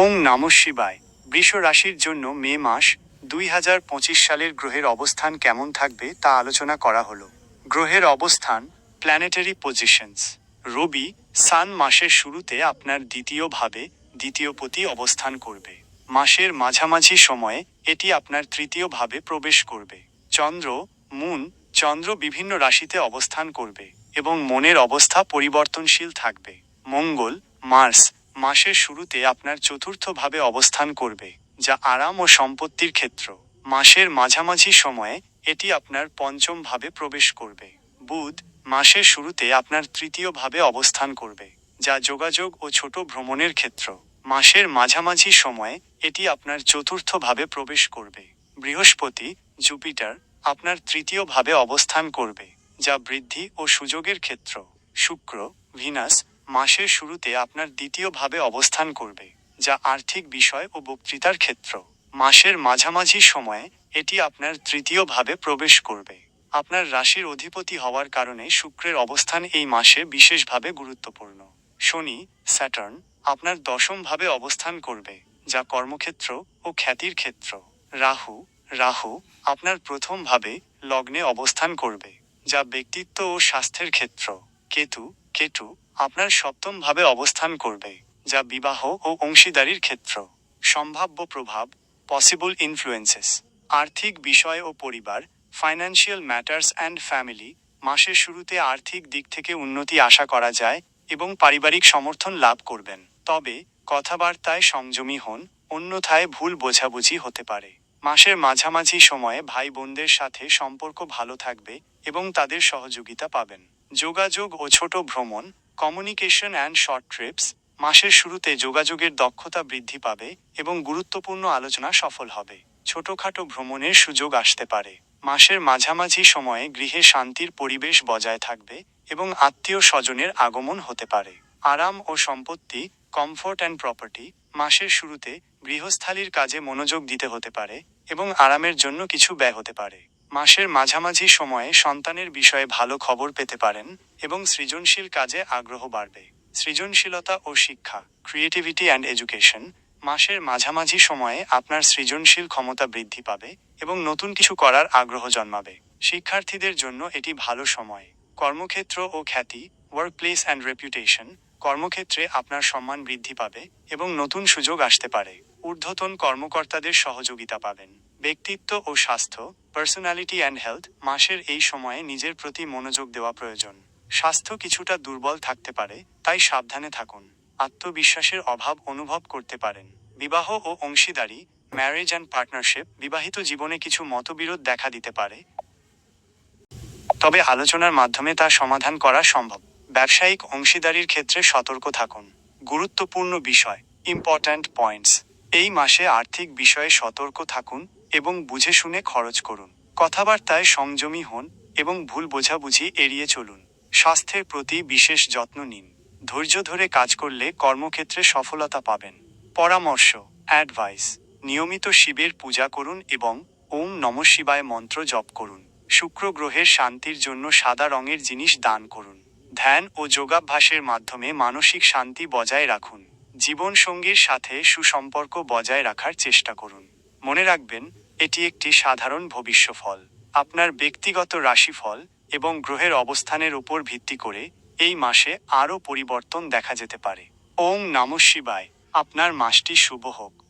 ওং নম শিবায়। বৃষ রাশির জন্য মে মাস দুই হাজার পঁচিশ সালের গ্রহের অবস্থান কেমন থাকবে তা আলোচনা করা হলো। গ্রহের অবস্থান প্ল্যানেটারি পজিশনস রবি, সান মাসের শুরুতে আপনার দ্বিতীয় ভাবে দ্বিতীয় পতি অবস্থান করবে। মাসের মাঝামাঝি সময়ে এটি আপনার তৃতীয় ভাবে প্রবেশ করবে। চন্দ্র, মুন, চন্দ্র বিভিন্ন রাশিতে অবস্থান করবে এবং মনের অবস্থা পরিবর্তনশীল থাকবে। মঙ্গল, মার্স মাসের শুরুতে আপনার চতুর্থভাবে অবস্থান করবে, যা আরাম ও সম্পত্তির ক্ষেত্র। মাসের মাঝামাঝি সময়ে এটি আপনার পঞ্চম ভাবে প্রবেশ করবে। বুধ মাসের শুরুতে আপনার তৃতীয় ভাবে অবস্থান করবে, যা যোগাযোগ ও ছোট ভ্রমণের ক্ষেত্র। মাসের মাঝামাঝি সময়ে এটি আপনার চতুর্থ ভাবে প্রবেশ করবে। বৃহস্পতি জুপিটার আপনার তৃতীয় ভাবে অবস্থান করবে, যা বৃদ্ধি ও সুযোগের ক্ষেত্র। শুক্র ভিনাস মাসের শুরুতে আপনার দ্বিতীয় ভাবে অবস্থান করবে, যা আর্থিক বিষয় ও বক্তৃতার ক্ষেত্র। মাসের মাঝামাঝি সময়ে এটি আপনার তৃতীয় ভাবে প্রবেশ করবে। আপনার রাশির অধিপতি হওয়ার কারণে শুক্রের অবস্থান এই মাসে বিশেষভাবে গুরুত্বপূর্ণ। শনি, স্যাটার্ন, আপনার দশমভাবে অবস্থান করবে, যা কর্মক্ষেত্র ও খ্যাতির ক্ষেত্র। রাহু রাহু, আপনার প্রথমভাবে লগ্নে অবস্থান করবে, যা ব্যক্তিত্ব ও স্বাস্থ্যের ক্ষেত্র। কেতু কেতু আপনার সপ্তম ভাবে অবস্থান করবে, যা বিবাহ ও অংশীদারির ক্ষেত্র। সম্ভাব্য প্রভাব পসিবল ইনফ্লুয়েন্সেস আর্থিক বিষয় ও পরিবার ফাইন্যান্সিয়াল ম্যাটার্স অ্যান্ড ফ্যামিলি মাসের শুরুতে আর্থিক দিক থেকে উন্নতি আশা করা যায় এবং পারিবারিক সমর্থন লাভ করবেন। তবে, কথাবার্তায় সংযমী হন, অন্যথায় ভুল বোঝাবুঝি হতে পারে। মাসের মাঝামাঝি সময়ে ভাই বোনদের সাথে সম্পর্ক ভালো থাকবে এবং তাদের সহযোগিতা পাবেন। যোগাযোগ ও ছোট ভ্রমণ কমিউনিকেশন অ্যান্ড শর্ট ট্রিপস মাসের শুরুতে যোগাযোগের দক্ষতা বৃদ্ধি পাবে এবং গুরুত্বপূর্ণ আলোচনা সফল হবে। ছোটখাটো ভ্রমণের সুযোগ আসতে পারে। মাসের মাঝামাঝি সময়ে গৃহে শান্তির পরিবেশ বজায় থাকবে এবং আত্মীয় স্বজনের আগমন হতে পারে। আরাম ও সম্পত্তি কমফোর্ট অ্যান্ড প্রপার্টি মাসের শুরুতে গৃহস্থালির কাজে মনোযোগ দিতে হতে পারে এবং আরামের জন্য কিছু ব্যয় হতে পারে। মাসের মাঝামাঝি সময়ে সন্তানের বিষয়ে ভালো খবর পেতে পারেন এবং সৃজনশীল কাজে আগ্রহ বাড়বে। সৃজনশীলতা ও শিক্ষা ক্রিয়েটিভিটি অ্যান্ড এডুকেশন মাসের মাঝামাঝি সময়ে আপনার সৃজনশীল ক্ষমতা বৃদ্ধি পাবে এবং নতুন কিছু করার আগ্রহ জন্মাবে। শিক্ষার্থীদের জন্য এটি ভালো সময়। কর্মক্ষেত্র ও খ্যাতি ওয়ার্ক প্লেস অ্যান্ড রেপুটেশন কর্মক্ষেত্রে আপনার সম্মান বৃদ্ধি পাবে এবং নতুন সুযোগ আসতে পারে। ঊর্ধ্বতন কর্মকর্তাদের সহযোগিতা পাবেন। ব্যক্তিত্ব ও স্বাস্থ্য পার্সোনালিটি অ্যান্ড হেলথ মাসের এই সময়ে নিজের প্রতি মনোযোগ দেওয়া প্রয়োজন। স্বাস্থ্য কিছুটা দুর্বল থাকতে পারে, তাই সাবধানে থাকুন। আত্মবিশ্বাসের অভাব অনুভব করতে পারেন। বিবাহ ও অংশীদারি ম্যারেজ অ্যান্ড পার্টনারশিপ বিবাহিত জীবনে কিছু মতবিরোধ দেখা দিতে পারে। তবে আলোচনার মাধ্যমে তা সমাধান করা সম্ভব। ব্যবসায়িক অংশীদারির ক্ষেত্রে সতর্ক থাকুন। গুরুত্বপূর্ণ বিষয় ইম্পর্ট্যান্ট পয়েন্টস এই মাসে আর্থিক বিষয়ে সতর্ক থাকুন এবং বুঝে শুনে খরচ করুন। কথাবার্তায় সংযমী হন এবং ভুল বোঝাবুঝি এড়িয়ে চলুন। স্বাস্থ্যের প্রতি বিশেষ যত্ন নিন। ধৈর্য ধরে কাজ করলে কর্মক্ষেত্রে সফলতা পাবেন। পরামর্শ, অ্যাডভাইস, নিয়মিত শিবের পূজা করুন এবং ওম নম শিবায় মন্ত্র জপ করুন। শুক্র গ্রহের শান্তির জন্য সাদা রঙের জিনিস দান করুন। ধ্যান ও যোগাভ্যাসের মাধ্যমে মানসিক শান্তি বজায় রাখুন। জীবনসঙ্গীর সাথে সুসম্পর্ক বজায় রাখার চেষ্টা করুন। মনে রাখবেন, এটি একটি সাধারণ ভবিষ্য ফল আপনার ব্যক্তিগত রাশিফল এবং গ্রহের অবস্থানের উপর ভিত্তি করে এই মাসে আরও পরিবর্তন দেখা যেতে পারে। ওং নম শিবায়। আপনার মাসটি শুভ হোক।